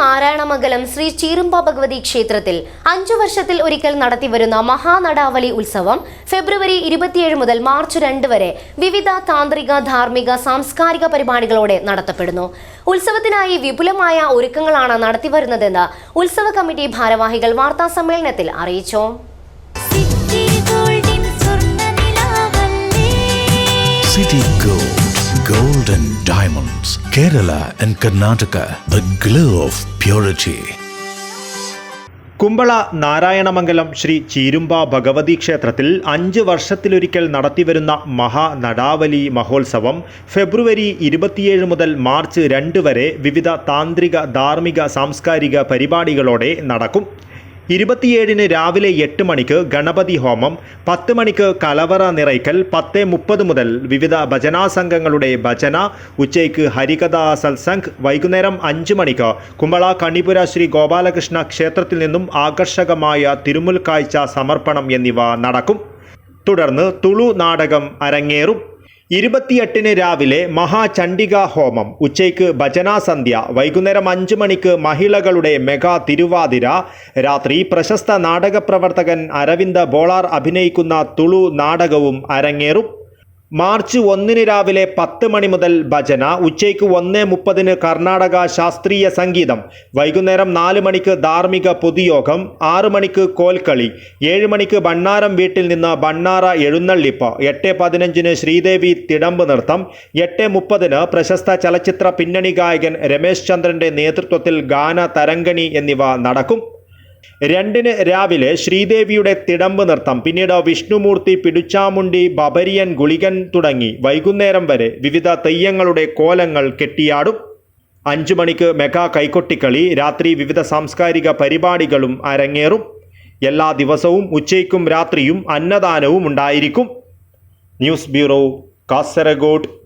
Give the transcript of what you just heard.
നാരായണമംഗലം ശ്രീ ചീറുമ്പ ഭഗവതി ക്ഷേത്രത്തിൽ അഞ്ചു വർഷത്തിൽ ഒരിക്കൽ നടത്തിവരുന്ന മഹാനടാവലി ഉത്സവം ഫെബ്രുവരി ഇരുപത്തിയേഴ് മുതൽ മാർച്ച് രണ്ട് വരെ വിവിധ താന്ത്രിക ധാർമ്മിക സാംസ്കാരിക പരിപാടികളോടെ നടത്തപ്പെടുന്നു. ഉത്സവത്തിനായി വിപുലമായ ഒരുക്കങ്ങളാണ് നടത്തിവരുന്നതെന്ന് ഉത്സവ കമ്മിറ്റി ഭാരവാഹികൾ വാർത്താ സമ്മേളനത്തിൽ അറിയിച്ചു. സിറ്റി ഗോൾഡിൻ സ്വർണനിലാവല്ലേ city Gold, Gold and Diamonds, Kerala and Karnataka, the glow of purity. Kumbla Narayanamangalam Shri Cheerumba Bhagavathi ക്ഷേത്രത്തിൽ അഞ്ച് വർഷത്തിലൊരിക്കൽ നടത്തിവരുന്ന മഹാനടാവലി മഹോത്സവം ഫെബ്രുവരി ഇരുപത്തിയേഴ് മുതൽ മാർച്ച് രണ്ട് വരെ വിവിധ താന്ത്രിക ധാർമ്മിക സാംസ്കാരിക പരിപാടികളോടെ നടക്കും ഇരുപത്തിയേഴിന് രാവിലെ എട്ട് മണിക്ക് ഗണപതി ഹോമം പത്ത് മണിക്ക് കലവറ നിറയ്ക്കൽ പത്ത് മുപ്പത് മുതൽ വിവിധ ഭജനാ സംഘങ്ങളുടെ ഭജന ഉച്ചയ്ക്ക് ഹരികഥാ സത്സംഗ് വൈകുന്നേരം അഞ്ച് മണിക്ക് കുമ്പള കണ്ണിപുര ശ്രീ ഗോപാലകൃഷ്ണ ക്ഷേത്രത്തിൽ നിന്നും ആകർഷകമായ തിരുമുൽക്കാഴ്ച സമർപ്പണം എന്നിവ നടക്കും. തുടർന്ന് തുളു നാടകം അരങ്ങേറും. ഇരുപത്തിയെട്ടിന് രാവിലെ മഹാചണ്ഡിക ഹോമം. ഉച്ചയ്ക്ക് ഭജനാസന്ധ്യ. വൈകുന്നേരം അഞ്ച് മണിക്ക് മഹിളകളുടെ മെഗാ തിരുവാതിര. രാത്രി പ്രശസ്ത നാടക പ്രവർത്തകൻ അരവിന്ദ ബോളാർ അഭിനയിക്കുന്ന തുളു നാടകവും അരങ്ങേറും. മാർച്ച് ഒന്നിന് രാവിലെ പത്ത് മണി മുതൽ ഭജന ഉച്ചയ്ക്ക് ഒന്ന് മുപ്പതിന് കർണാടക ശാസ്ത്രീയ സംഗീതം വൈകുന്നേരം നാല് മണിക്ക് ധാർമ്മിക പൊതുയോഗം ആറ് മണിക്ക് കോൽക്കളി ഏഴ് മണിക്ക് ബണ്ണാരം വീട്ടിൽ നിന്ന് ബണ്ണാറ എഴുന്നള്ളിപ്പ് എട്ട് പതിനഞ്ചിന് ശ്രീദേവി തിടമ്പ് നൃത്തം എട്ട് മുപ്പതിന് പ്രശസ്ത ചലച്ചിത്ര പിന്നണി ഗായകൻ രമേശ് ചന്ദ്രന്റെ നേതൃത്വത്തിൽ ഗാന തരംഗണി എന്നിവ നടക്കും. രണ്ടിന് രാവിലെ ശ്രീദേവിയുടെ തിടമ്പ് നൃത്തം പിന്നീട് വിഷ്ണുമൂർത്തി പിടിച്ചാമുണ്ടി ബബരിയൻ ഗുളികൻ തുടങ്ങി. വൈകുന്നേരം വരെ വിവിധ തെയ്യങ്ങളുടെ കോലങ്ങൾ കെട്ടിയാടും. അഞ്ചു മണിക്ക് മെഗാ കൈക്കൊട്ടിക്കളി രാത്രി വിവിധ സാംസ്കാരിക പരിപാടികളും അരങ്ങേറും. എല്ലാ ദിവസവും ഉച്ചയ്ക്കും രാത്രിയും അന്നദാനവും ഉണ്ടായിരിക്കും. News bureau Kasaragod.